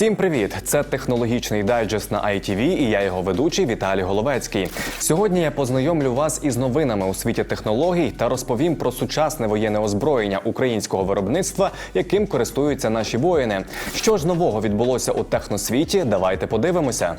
Всім привіт! Це технологічний дайджест на ITV і я його ведучий Віталій Головецький. Сьогодні я познайомлю вас із новинами у світі технологій та розповім про сучасне воєнне озброєння українського виробництва, яким користуються наші воїни. Що ж нового відбулося у техносвіті? Давайте подивимося.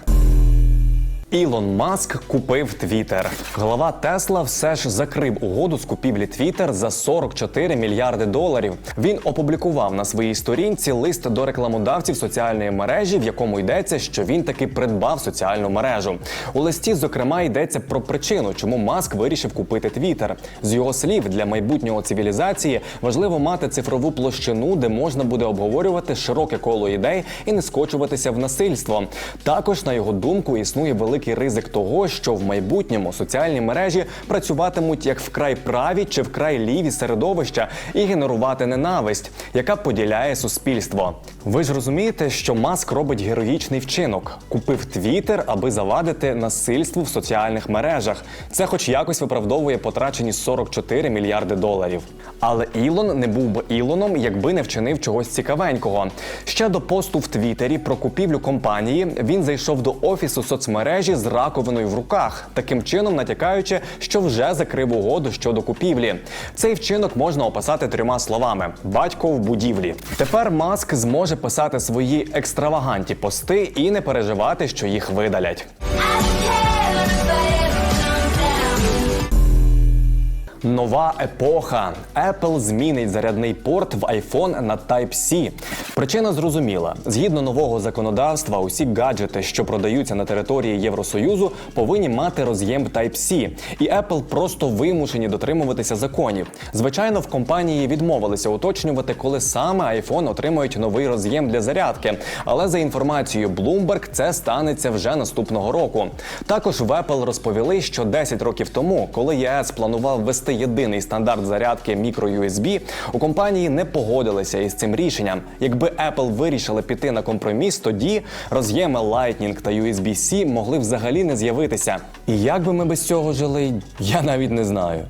Ілон Маск купив Твіттер. Глава Тесла все ж закрив угоду з купівлі Твіттер за 44 мільярди доларів. Він опублікував на своїй сторінці лист до рекламодавців соціальної мережі, в якому йдеться, що він таки придбав соціальну мережу. У листі, зокрема, йдеться про причину, чому Маск вирішив купити Твіттер. З його слів, для майбутнього цивілізації важливо мати цифрову площину, де можна буде обговорювати широке коло ідей і не скочуватися в насильство. Також, на його думку, існує великий ризик того, що в майбутньому соціальні мережі працюватимуть як вкрай праві чи вкрай ліві середовища і генерувати ненависть, яка поділяє суспільство. Ви ж розумієте, що Маск робить героїчний вчинок, купив Твіттер, аби завадити насильству в соціальних мережах. Це, хоч якось виправдовує потрачені 44 мільярди доларів. Але Ілон не був би Ілоном, якби не вчинив чогось цікавенького. Ще до посту в Твіттері про купівлю компанії він зайшов до офісу соцмережі з раковиною в руках, таким чином натякаючи, що вже закрив угоду щодо купівлі. Цей вчинок можна описати трьома словами: батько в будівлі. Тепер Маск зможе писати свої екстравагантні пости і не переживати, що їх видалять. Нова епоха. Apple змінить зарядний порт в iPhone на Type-C. Причина зрозуміла: згідно нового законодавства, усі гаджети, що продаються на території Євросоюзу, повинні мати роз'єм Type-C. І Apple просто вимушені дотримуватися законів. Звичайно, в компанії відмовилися уточнювати, коли саме iPhone отримають новий роз'єм для зарядки. Але за інформацією Bloomberg, це станеться вже наступного року. Також в Apple розповіли, що 10 років тому, коли ЄС планував ввести єдиний стандарт зарядки microUSB, у компанії не погодилися із цим рішенням. Якби Apple вирішили піти на компроміс, тоді роз'єми Lightning та USB-C могли взагалі не з'явитися. І як би ми без цього жили, я навіть не знаю.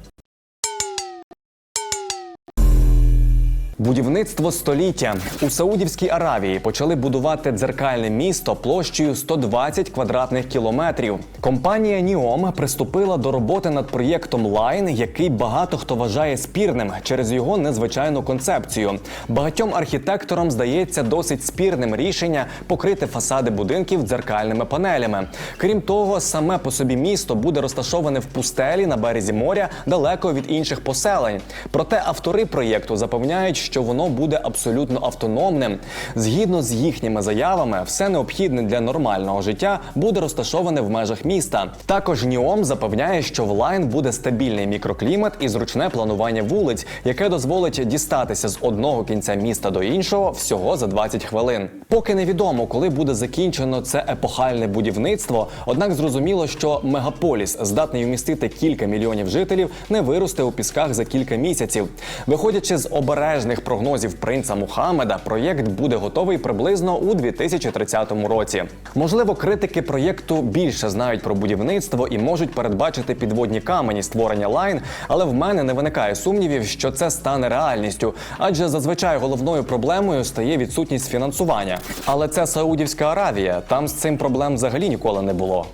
Будівництво століття у Саудівській Аравії почали будувати дзеркальне місто площею 120 квадратних кілометрів. Компанія Ніом приступила до роботи над проєктом Line, який багато хто вважає спірним через його незвичайну концепцію. Багатьом архітекторам здається досить спірним рішення покрити фасади будинків дзеркальними панелями. Крім того, саме по собі місто буде розташоване в пустелі на березі моря далеко від інших поселень. Проте автори проєкту запевняють, що воно буде абсолютно автономним. Згідно з їхніми заявами, все необхідне для нормального життя буде розташоване в межах міста. Також Ніом запевняє, що в Лайн буде стабільний мікроклімат і зручне планування вулиць, яке дозволить дістатися з одного кінця міста до іншого всього за 20 хвилин. Поки невідомо, коли буде закінчено це епохальне будівництво, однак зрозуміло, що мегаполіс, здатний вмістити кілька мільйонів жителів, не виросте у пісках за кілька місяців. Виходячи з обережних прогнозів принца Мухаммеда, проєкт буде готовий приблизно у 2030 році. Можливо, критики проєкту більше знають про будівництво і можуть передбачити підводні камені створення лайн, але в мене не виникає сумнівів, що це стане реальністю, адже зазвичай головною проблемою стає відсутність фінансування. Але це Саудівська Аравія. Там з цим проблем взагалі ніколи не було.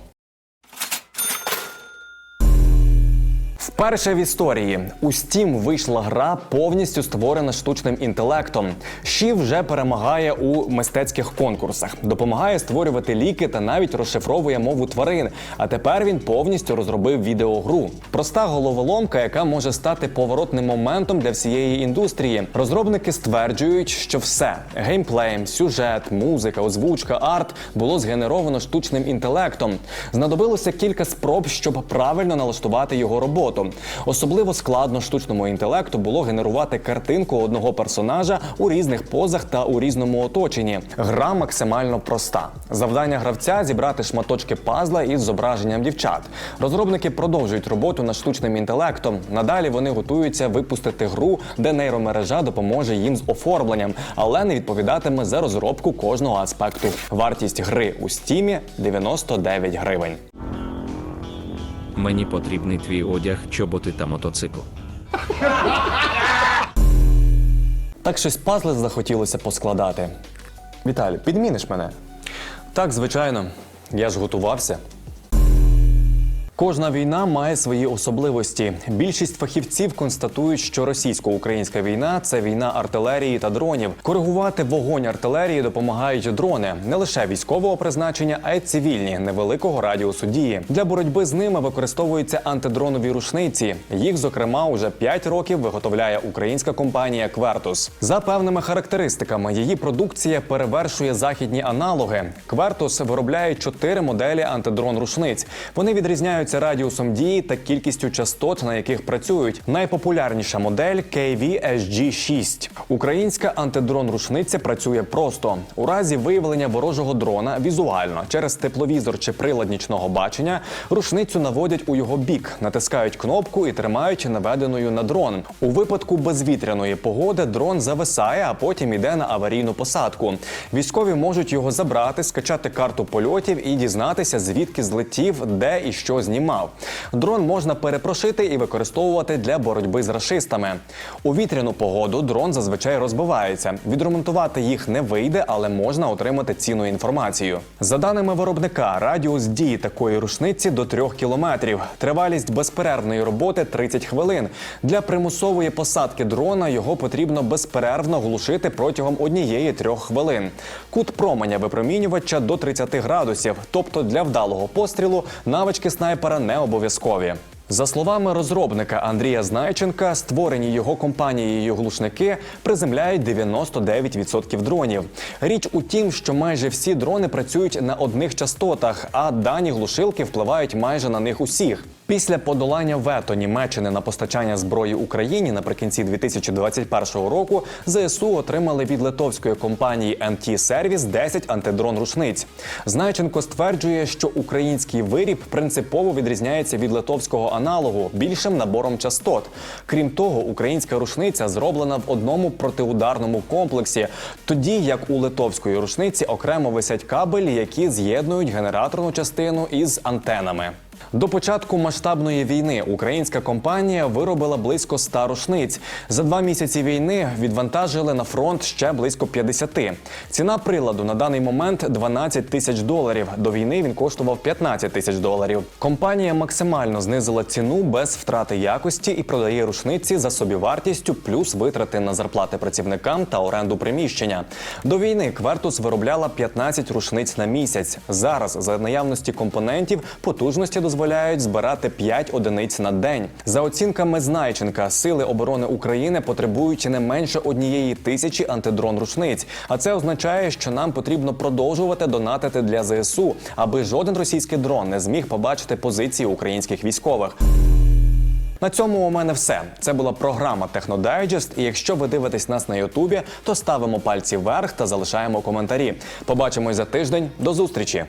Вперше в історії у Steam вийшла гра, повністю створена штучним інтелектом. Ші вже перемагає у мистецьких конкурсах, допомагає створювати ліки та навіть розшифровує мову тварин. А тепер він повністю розробив відеогру. Проста головоломка, яка може стати поворотним моментом для всієї індустрії. Розробники стверджують, що все геймплей, сюжет, музика, озвучка, арт було згенеровано штучним інтелектом. Знадобилося кілька спроб, щоб правильно налаштувати його роботу. Особливо складно штучному інтелекту було генерувати картинку одного персонажа у різних позах та у різному оточенні. Гра максимально проста. Завдання гравця зібрати шматочки пазла із зображенням дівчат. Розробники продовжують роботу над штучним інтелектом. Надалі вони готуються випустити гру, де нейромережа допоможе їм з оформленням, але не відповідатиме за розробку кожного аспекту. Вартість гри у стімі 99 гривень. Мені потрібний твій одяг, чоботи та мотоцикл. Так щось пазли захотілося поскладати. Віталій, підміниш мене? Так, звичайно. Я ж готувався. Кожна війна має свої особливості. Більшість фахівців констатують, що російсько-українська війна це війна артилерії та дронів. Коригувати вогонь артилерії допомагають дрони не лише військового призначення, а й цивільні невеликого радіусу дії. Для боротьби з ними використовуються антидронові рушниці. Їх, зокрема, уже 5 років виготовляє українська компанія Квертус. За певними характеристиками, її продукція перевершує західні аналоги. Квертус виробляє чотири моделі антидрон рушниць. Вони відрізняються радіусом дії та кількістю частот, на яких працюють. Найпопулярніша модель KV SG6. Українська антидрон рушниця працює просто у разі виявлення ворожого дрона візуально через тепловізор чи прилад нічного бачення. Рушницю наводять у його бік, натискають кнопку і тримають наведеною на дрон. У випадку безвітряної погоди дрон зависає, а потім іде на аварійну посадку. Військові можуть його забрати, скачати карту польотів і дізнатися, звідки злетів, де і що знімав. Дрон можна перепрошити і використовувати для боротьби з рашистами. У вітряну погоду дрон зазвичай розбивається. Відремонтувати їх не вийде, але можна отримати цінну інформацію. За даними виробника, радіус дії такої рушниці до 3 кілометрів. Тривалість безперервної роботи 30 хвилин. Для примусової посадки дрона його потрібно безперервно глушити протягом однієї трьох хвилин. Кут променя випромінювача до 30 градусів, тобто для вдалого пострілу навички снайпера не обов'язкові. За словами розробника Андрія Знайченка, створені його компанією глушники приземляють 99% дронів. Річ у тім, що майже всі дрони працюють на одних частотах, а дані глушилки впливають майже на них усіх. Після подолання вето Німеччини на постачання зброї Україні наприкінці 2021 року ЗСУ отримали від литовської компанії NT Service 10 антидрон рушниць. Знайченко стверджує, що український виріб принципово відрізняється від литовського аналогу більшим набором частот. Крім того, українська рушниця зроблена в одному протиударному комплексі, тоді як у литовської рушниці окремо висять кабелі, які з'єднують генераторну частину із антенами. До початку масштабної війни українська компанія виробила близько ста рушниць. За два місяці війни відвантажили на фронт ще близько 50. Ціна приладу на даний момент 12 тисяч доларів. До війни він коштував 15 тисяч доларів. Компанія максимально знизила ціну без втрати якості і продає рушниці за собівартістю, плюс витрати на зарплати працівникам та оренду приміщення. До війни Квертус виробляла 15 рушниць на місяць. Зараз за наявності компонентів потужності дозволяють збирати 5 одиниць на день. За оцінками Знайченка, сили оборони України потребують не менше однієї тисячі антидрон рушниць. А це означає, що нам потрібно продовжувати донатити для ЗСУ, аби жоден російський дрон не зміг побачити позиції українських військових. На цьому у мене все. Це була програма Технодайджест. І якщо ви дивитесь нас на Ютубі, то ставимо пальці вверх та залишаємо коментарі. Побачимось за тиждень. До зустрічі!